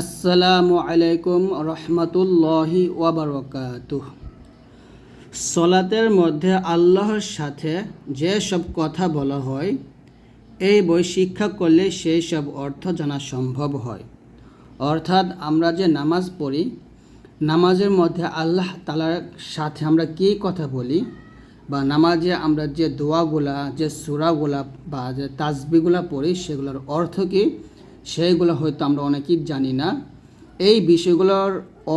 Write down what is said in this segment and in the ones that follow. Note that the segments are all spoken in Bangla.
আসসালামু আলাইকুম রহমতুল্লাহি ওয়াবারকাতুহ। সলাতের মধ্যে আল্লাহর সাথে যে সব কথা বলা হয়, এই বই শিক্ষা করলে সেই সব অর্থ জানা সম্ভব হয়। অর্থাৎ আমরা যে নামাজ পড়ি, নামাজের মধ্যে আল্লাহ তালার সাথে আমরা কী কথা বলি বা নামাজে আমরা যে দোয়াগুলা, যে সুরাগুলা বা যে তাজবিগুলা পড়ি, সেগুলোর অর্থ কী? সেইগুলো হয়তো আমরা অনেকেই জানি না। এই বিষয়গুলোর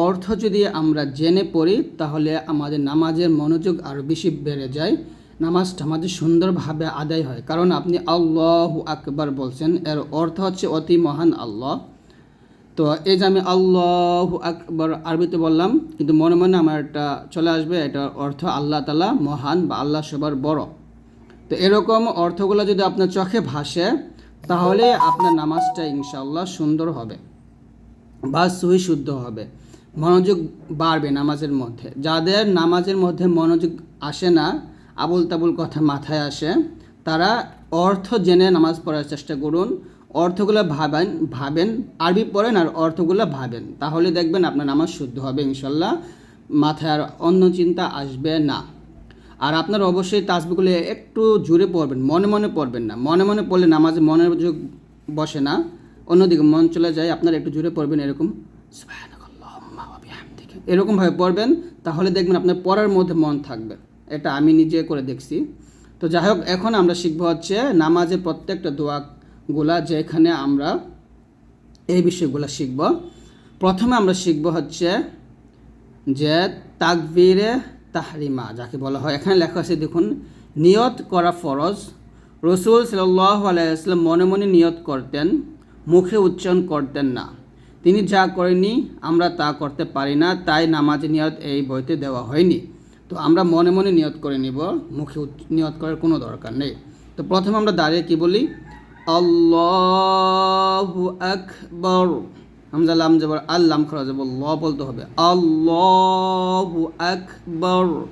অর্থ যদি আমরা জেনে পড়ি, তাহলে আমাদের নামাজের মনোযোগ আরও বেশি বেড়ে যায়। নামাজটা আমাদের সুন্দরভাবে আদায় হয়। কারণ আপনি আল্লাহ আকবার বলছেন, এর অর্থ হচ্ছে অতি মহান আল্লাহ। তো এই যে আমি আল্লাহ আকবর আরবিতে বললাম, কিন্তু মনে মনে আমার একটা চলে আসবে এটার অর্থ আল্লাহ তালা মহান বা আল্লাহ সবার বড়। তো এরকম অর্থগুলো যদি আপনার চোখে ভাসে তাহলে আপনার নামাজটা ইনশাল্লাহ সুন্দর হবে বা সহি শুদ্ধ হবে। মনোযোগ বাড়বে নামাজের মধ্যে। যাদের নামাজের মধ্যে মনোযোগ আসে না আবুল তাবুল কথা মাথায় আসে, তারা অর্থ জেনে নামাজ পড়ার চেষ্টা করুন। অর্থগুলো ভাবেন ভাবেন, আরবি পড়েন আর অর্থগুলো ভাবেন। তাহলে দেখবেন আপনার নামাজ শুদ্ধ হবে ইনশাল্লাহ মাথায় আর অন্য চিন্তা আসবে না। আর আপনার অবশ্যই তাসবিগুলো একটু জুড়ে পড়বেন, মনে মনে পড়বেন না। মনে মনে পড়লে নামাজে মনোযোগ বসে না, অন্যদিকে মন চলে যায়, আপনারা একটু জুড়ে পড়বেন এরকম। এরকমভাবে পড়বেন, তাহলে দেখবেন আপনার পড়ার মধ্যে মন থাকবে। এটা আমি নিজে করে দেখছি। তো যাই হোক, এখন আমরা শিখব হচ্ছে নামাজের প্রত্যেকটা দোয়াগুলা যেখানে আমরা এই বিষয়গুলো শিখব। প্রথমে আমরা শিখব হচ্ছে যে তাকবীরে তাহরিমা, যাকে বলা হয়। এখানে লেখা আছে, দেখুন, নিয়ত করা ফরজ। রসুল আলাইসলাম মনে মনে নিয়ত করতেন, মুখে উচ্চারণ করতেন না। তিনি যা করেনি আমরা তা করতে পারি না, তাই নামাজ নিয়ত এই বইতে দেওয়া হয়নি। তো আমরা মনে মনে নিয়ত করে নিব, মুখে নিয়ত করার কোনো দরকার নেই। তো প্রথমে আমরা দাঁড়িয়ে কি বলি? আল্লাহু আকবর। হামজা লাম যাবার আল্লাম খরা যাব, ল বলতে হবে। আল্লাহু আকবর।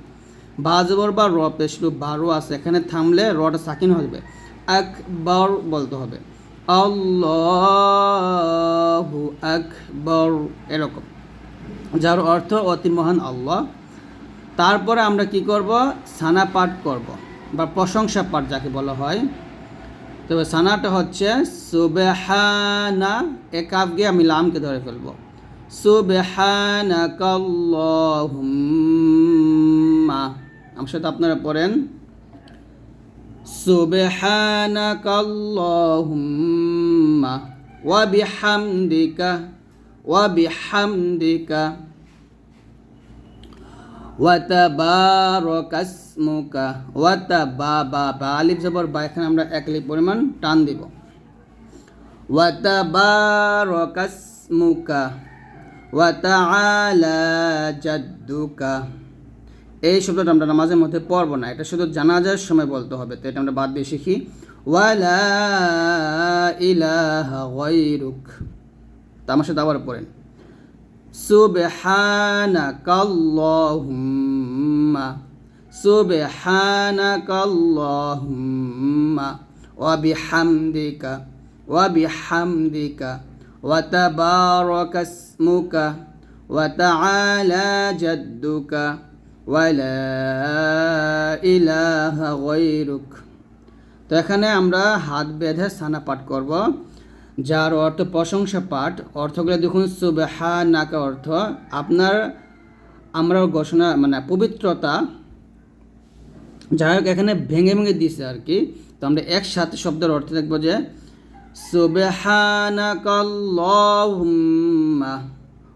বা জবর বা র পেশলু বারো আছে। এখানে থামলে রটা সাকিন হবে আকবর বলতে হবে। আল্লাহু আকবর, এরকম। যার অর্থ অতি মহান আল্লাহ। তারপরে আমরা কি করব? সানা পাঠ করব, বা প্রশংসা পাঠ যাকে বলা হয়। তবে সানাটা হচ্ছে সুবেহানা একাপ গিয়ে আমি লামকে ধরে ফেলব। সুবেহানা কল্লাহুম্মা আমার সাথে আপনারা পড়েন। সুবহানাক আল্লাহুম্মা ওয়া বা বা বা আমরা এক পরিমাণ টান দিব। এই শব্দটা আমরা নামাজের মধ্যে পড়ব না, এটা শুধু জানাজার সময় বলতে হবে, তো এটা আমরা বাদ দিয়ে শিখি। ওয়ালা ইলাহা গায়রুক তো আমার সাথে আবার পড়েন। সুবহানাকাল্লাহুম্মা সুবহানাকাল্লাহুম্মা, ওয়া বিহামদিকা ওয়া বিহামদিকা, ওয়া তাবারাকা ইসমুকা, ওয়া তাআলা জাদ্দুকা, ওয়া লা ইলাহা গায়রুক। তো এখানে আমরা হাত বেঁধে সানা পাঠ যার অর্থ প্রশংসা পাঠ, অর্থগুলো দেখুন সুবেহা নাকা অর্থ, আপনার আমরা ঘোষণা মানে পবিত্রতা, যাই হোক, এখানে ভেঙে ভেঙে দিছে আর কি। তো আমরা একসাথে শব্দের অর্থ দেখব যে, সুবহানাকাল্লাহুম্মা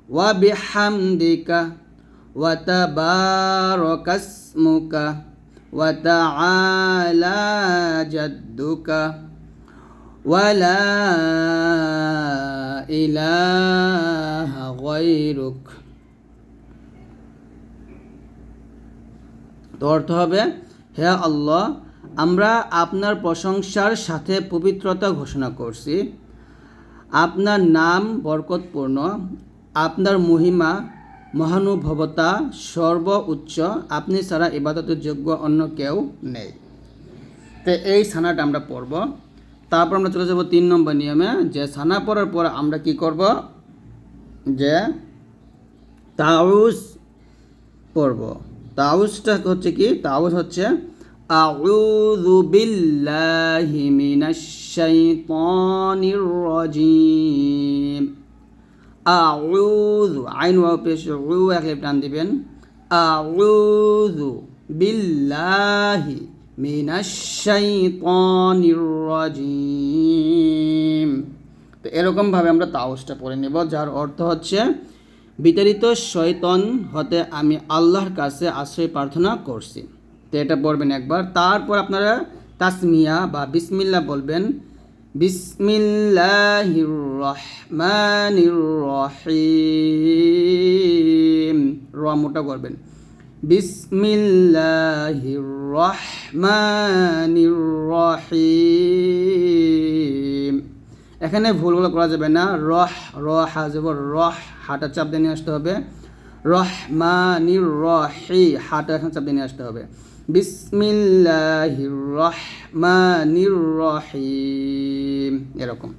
ওয়া ওয়ালা ইলাহা গৈরুক তো অর্থ হবে, হে আল্লাহ, আমরা আপনার প্রশংসার সাথে পবিত্রতা ঘোষণা করছি। আপনার নাম বরকতপূর্ণ, আপনার মহিমা, মহানুভবতা সর্ব উচ্চ আপনি ছাড়া ইবাদতের যোগ্য অন্য কেউ নেই। তো এই স্থানাটা আমরা পড়ব। তারপর আমরা চলে যাব তিন নম্বর নিয়মে, যে সানা পড়ার পর আমরা কি করব? যে তাউস পড়ব। তাউসটা হচ্ছে কি? তাউস হচ্ছে, আউযু বিল্লাহি মিনাশ শাইতানির রাজিম। আউযু, আইন ওয়াও পেশ উ এক টান দিবেন, আউযু বিল্লাহি মিনাশ শাইতানির রাজিম তো এরকমভাবে আমরা তাওসটা পড়ে নেব, যার অর্থ হচ্ছে, বিতাড়িত শয়তন হতে আমি আল্লাহর কাছে আশ্রয় প্রার্থনা করছি। তো এটা পড়বেন একবার। তারপর আপনারা তাসমিয়া বা বিসমিল্লা বলবেন। বিসমিল্লাহির রহমানির রহিম র মোটা করবেন। বিসমিল্লাহির রহমানির রহিম এখানে ভুলগুলো করা যাবে না। রহ র হাজব রহ, হাটা চাপ দিয়ে নিয়ে আসতে হবে। রহমানির রহি হাটা এখানে চাপ দিয়ে নিয়ে আসতে হবে। বিসমিল্লাহির রহমানির রহিম এরকম।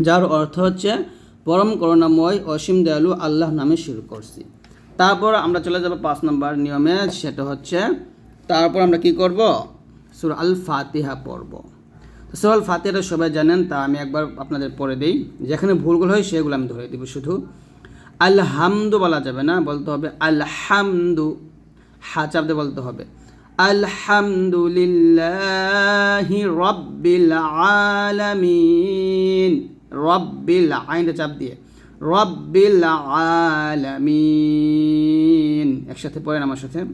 যার অর্থ হচ্ছে, পরম করুণাময়, অসীম দয়ালু আল্লাহ নামে শুরু করছি। তারপর আমরা চলে যাব পাঁচ নম্বর নিয়মে, সেটা হচ্ছে তারপর আমরা কি করব? সুর আল ফাতিহা পড়ব সুর আল ফাতিহাটা সবাই জানেন, তা আমি একবার আপনাদের পড়ে দিই। যেখানে ভুলগুলো হয়, সেগুলো আমি ধরে দিব শুধু। আলহামদু বলা যাবে না, বলতে হবে আলহামদু। হা চাপ দিয়ে বলতে হবে। আলহামদুলিল্লাহি রব্বিল আলামিন। রব্বিল আইনটা চাপ দিয়ে। রব্বিল আলামিন। একসাথে পড়েন আমার সাথে।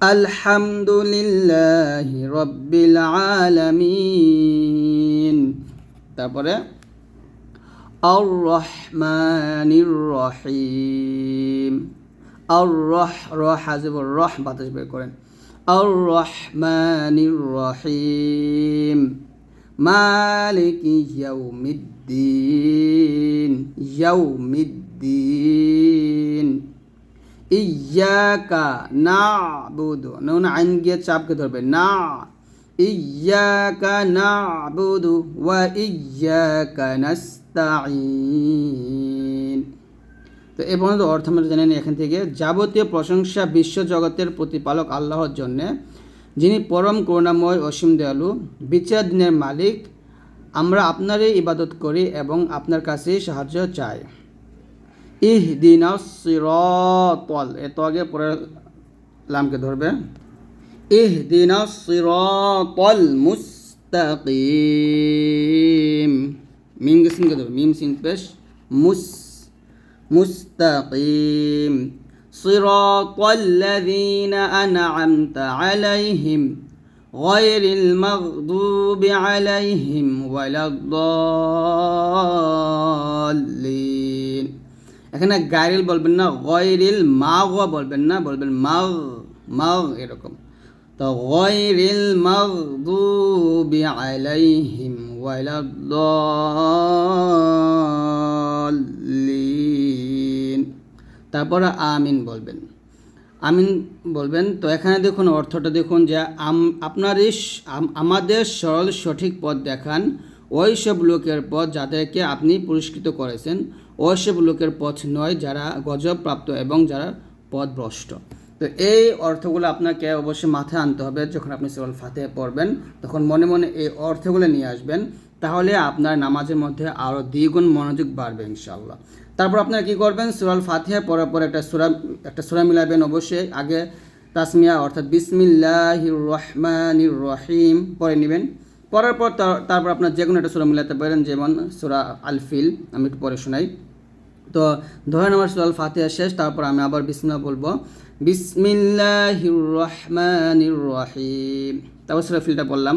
আলহামদুলিল্লাহি রব্বিল আলামিন। তারপরে আর রহমানির রহিম। আর রহ র হাজিব রহ বাতাস বের করেন। আর রহমানির রহিম। মালিক ইয়াউমিদ্দিন ইয়াউমিদ্দিন ইয়াকা নাবুদু নুন আইন গিয়ে চাপকে ধরবে না ইয়াকা নাবুদু ওয়া ইয়াকা নাস্তাঈন তো এ পর্যন্ত অর্থ আমরা জেনে নিই এখান থেকে। যাবতীয় প্রশংসা বিশ্ব জগতের প্রতিপালক আল্লাহর জন্যে। যিনি পরম করুণাময় অসীম দয়ালু, বিচার দিনের মালিক, আমরা আপনারই ইবাদত করি এবং আপনার কাছেই সাহায্য চাই। ইহ দিন সিরতল। এ তো আগে পরে লামকে ধরবে। ইহ দিন সিরতল মুস্তাকিম। মিম সিংকে ধরবে। মিম সিং পেশ। মুস মুস্তাকিম। صراط الذين أنعمت عليهم غير المغضوب عليهم ولا الضالين এখানে গাইরিল বলবেন না গয়রিল মাগ বলবেন না বলবেন মাগ মাগ এরকম তো গয়রিল মাগদুবি আলাইহিম ওয়ালাদ্দাল্লিন তারপরে আমিন বলবেন। আমিন বলবেন, তো এখানে দেখুন, অর্থটা দেখুন যে আপনার আমাদের সরল সঠিক পথ দেখান। ওই সব লোকের পথ যাদেরকে আপনি পুরস্কৃত করেছেন, ওই সব লোকের পথ নয় যারা গজব প্রাপ্ত এবং যারা পথভ্রষ্ট। তো এই অর্থগুলো আপনাকে অবশ্যই মাথায় আনতে হবে যখন আপনি সরল ফাতে পড়বেন। তখন মনে মনে এই অর্থগুলো নিয়ে আসবেন, তাহলে আপনার নামাজের মধ্যে আরও দ্বিগুণ মনোযোগ বাড়বে ইনশাল্লাহ তারপর আপনারা কী করবেন? সুরাল ফাতিহা পড়ার পর একটা সুরা একটা সুরা মিলাবেন অবশ্যই। আগে তাসমিয়া অর্থাৎ বিসমিল্লাহ রহমানির রহিম পরে নেবেন। পড়ার পর তারপর আপনার যে কোনো একটা সুরা মিলাতে পারেন, যেমন সুরা আলফিল, আমি একটু পরে শোনাই। তো ধরেন আমার সুরাল ফাতিহা শেষ, তারপর আমি আবার বিসমিল্লা বলব। বিসমিল্লাহ রহমানির রহিম। তারপর সুরা ফিলটা বললাম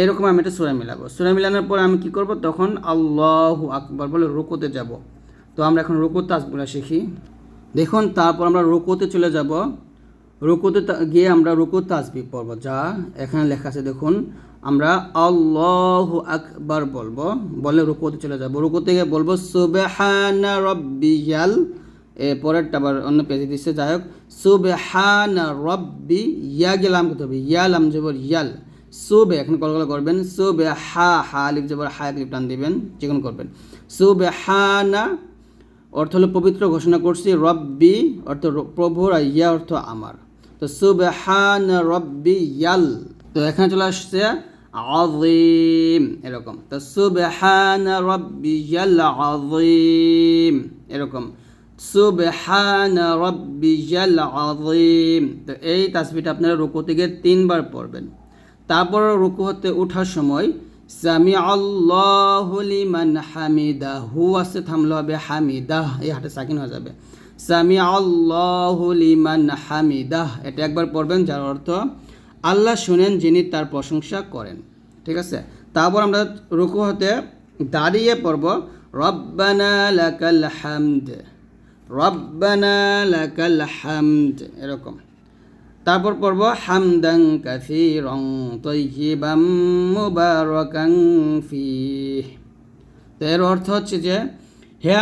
এরকম আমি এটা সুরা মিলাবো। সুরা মিলানোর পর আমি কি করব? তখন আল্লাহ আকবার বলে রুকোতে যাব। তো আমরা এখন রুকু তাজগুলো শিখি। দেখুন, তারপর আমরা রুকোতে চলে যাব। রুকোতে গিয়ে আমরা রুকু তাজবি পড়ব। যা এখানে লেখা আছে, দেখুন, আমরা আল্লাহ আকবার বলব। বলে রুকোতে চলে যাব। রুকোতে গিয়ে বলব, সুবহানা রব্বিয়াল। পরেরটা আবার অন্য পেজে দিচ্ছে। যাই হোক, সুবহানা রব্বি ইয়া গেলাম করতে হবে। জবর ইয়াল। সুবে, এখন কলকলা করবেন, সুবে হা হা লিপ জবর হা লিপ টান দিবেন চিকন করবেন। সুবে হানা অর্থ হলো পবিত্র ঘোষণা করছি, রব্বি, অর্থ প্রভুর ইয়া অর্থ আমার। তো সুবে হান রব্বি ইয়াল। তো এখানে চলে আসছে আজিম এরকম। তো সুবে হান রব্বি ইয়াল আজিম এরকম। সুবহান রব্বিয়াল আযীম। তো এই তাসবিহটা আপনারা রুকু থেকে তিনবার পড়বেন। তারপর রুকু হতে ওঠার সময় সামি লিমান হামিদা হু আছে, থামলে হবে, হামিদাহ এই হাতে সাকিন হয়ে যাবে। সামি লিমান হামিদাহ এটা একবার পড়বেন, যার অর্থ, আল্লাহ শুনেন যিনি তার প্রশংসা করেন ঠিক আছে? তারপর আমরা রুকু হতে দাঁড়িয়ে পড়ব, রব্বানা লাকাল হামদ রব্বানা লাকাল হামদ এরকম। তারপর পড়ব হামদাং কাসীরান তাইয়িবাম মুবারাকান ফিহ। তো এর অর্থ হচ্ছে যে, হে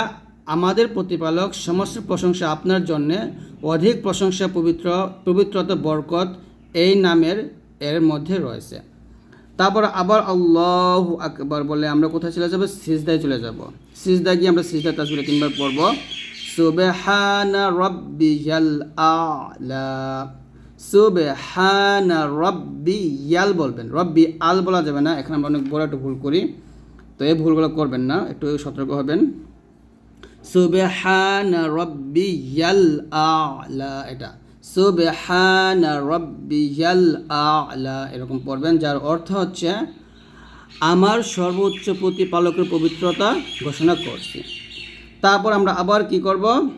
আমাদের প্রতিপালক, সমস্ত প্রশংসা আপনার জন্যে, অধিক প্রশংসা পবিত্র, পবিত্রতা, বরকত এই নামের এর মধ্যে রয়েছে। তারপর আবার আল্লাহ আকবার বলে আমরা কোথায় চলে যাব? সিজদায় চলে যাব। সিজদা গিয়ে আমরা সিজদা তাসবিরে তিনবার পড়ব। সুবহানা রাব্বিয়াল আলা। সুবহানা ইয়াল বলবেন। রব্বি, আল বলা যাবে না। এখানে আমরা অনেক বড় একটা ভুল করি। তো এই ভুলগুলো করবেন না। একটু সতর্ক হবেন। সুবহানা রাব্বিয়াল আলা, এটা। সুবহানা রাব্বিয়াল আলা, এরকম পড়বেন, যার অর্থ হচ্ছে, আমার সর্বোচ্চ প্রতিপালকের পবিত্রতা ঘোষণা করছি। তারপর আমরা আবার কি করব?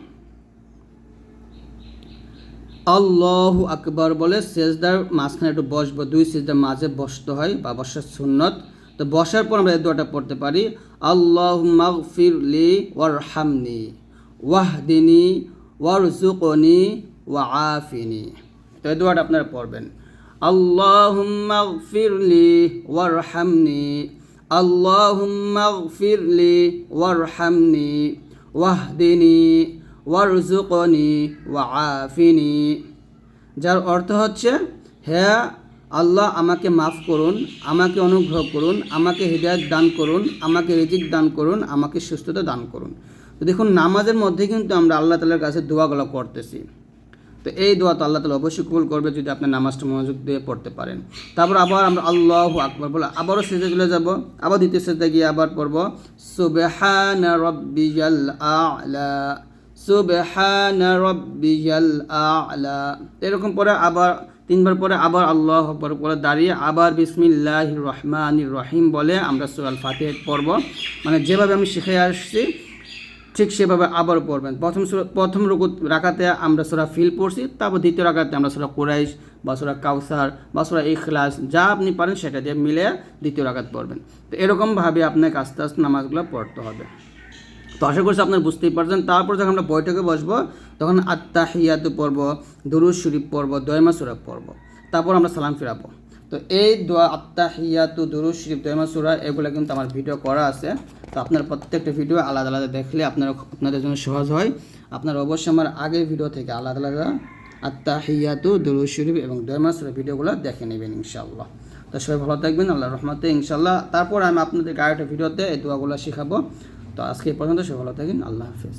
আল্লাহু আকবর বলে সেজদার মাঝখানে একটু বসবো দুই সেজদার মাঝে বসতে হয় বা বসার সুন্নত। তো বসার পর আমরা এই দোয়াটা পড়তে পারি আল্লাহ মাগফির লি ওয়ারহামনি, ওয়াহদিনী ওয়ারজুকনি ওয়া আফিনি তো এই দোয়াটা আপনারা পড়বেন, আল্লাহুম্মা গফিরলি ওয়ারহামনি, আল্লাহুম্মা গফিরলি ওয়ারহামনি, ওয়াহদিনি ওয়ারজুকনি ওয়া আফিনি যার অর্থ হচ্ছে, হে আল্লাহ আমাকে মাফ করুন, আমাকে অনুগ্রহ করুন, আমাকে হৃদায়ত দান করুন, আমাকে রিজিক দান করুন, আমাকে সুস্থতা দান করুন। তো দেখুন, নামাজের মধ্যে কিন্তু আমরা আল্লাহ তালার কাছে দোয়াগুলো করতেছি। তো এই দোয়া তো আল্লাহ তালা অবশ্যই কবুল করবে যদি আপনি নামাজটা মনোযোগ দিয়ে পড়তে পারেন। তারপর আবার আমরা আল্লাহ আকবর বলে আবারও সেজে চলে যাব, আবার দ্বিতীয় সেজে গিয়ে আবার পড়ব, সুবহানা রব্বিয়াল আলা। সুবহানা রব্বিয়াল আলা। এরকম পরে আবার, তিনবার পরে আবার আল্লাহ পরে দাঁড়িয়ে আবার বিসমিল্লাহ রহমান রহিম বলে আমরা সুরাল ফাতিহ পড়ব মানে যেভাবে আমি শিখে আসছি, ঠিক সেভাবে আবার পড়বেন। প্রথম প্রথম রুকু রাখাতে আমরা সোরা ফিল পড়ছি, তারপর দ্বিতীয় রাখাতে আমরা সোরা কুরাইশ বা সোরা কাউসার বা সোরা ইখলাস যা আপনি পারেন সেটা দিয়ে মিলে দ্বিতীয় রাখাত পড়বেন। তো এরকমভাবে আপনাকে আস্তে আস্তে নামাজগুলো পড়তে হবে। তো আশা করছি আপনারা বুঝতেই পারছেন। তারপর যখন আমরা বৈঠকে বসবো, তখন আত্মাহিয়াতু পড়ব দুরুজ শরীফ পড়ব দয়মা সুরা পড়ব। তারপর আমরা সালাম ফিরাবো। তো এই দোয়া আত্মাহিয়াতু দুরুজ শরীফ দয়মা সুরা, এগুলো কিন্তু আমার ভিডিও করা আছে। তো আপনার প্রত্যেকটা ভিডিও আলাদা আলাদা দেখলে আপনারা আপনাদের জন্য সহজ হয়। আপনারা অবশ্যই আমার আগের ভিডিও থেকে আলাদা আলাদা আত্মাহিয়াতু দুরুজ শরীফ এবং দয়মা সুরা ভিডিওগুলো দেখে নেবেন ইনশাআল্লাহ। তো সবাই ভালো থাকবেন আল্লাহ রহমতে ইনশাল্লাহ তারপর আমি আপনাদের আরেকটা ভিডিওতে এই দোয়াগুলো শেখাবো। তো আজকে পর্যন্ত সে ভালো থাকেন আল্লাহ হাফিজ।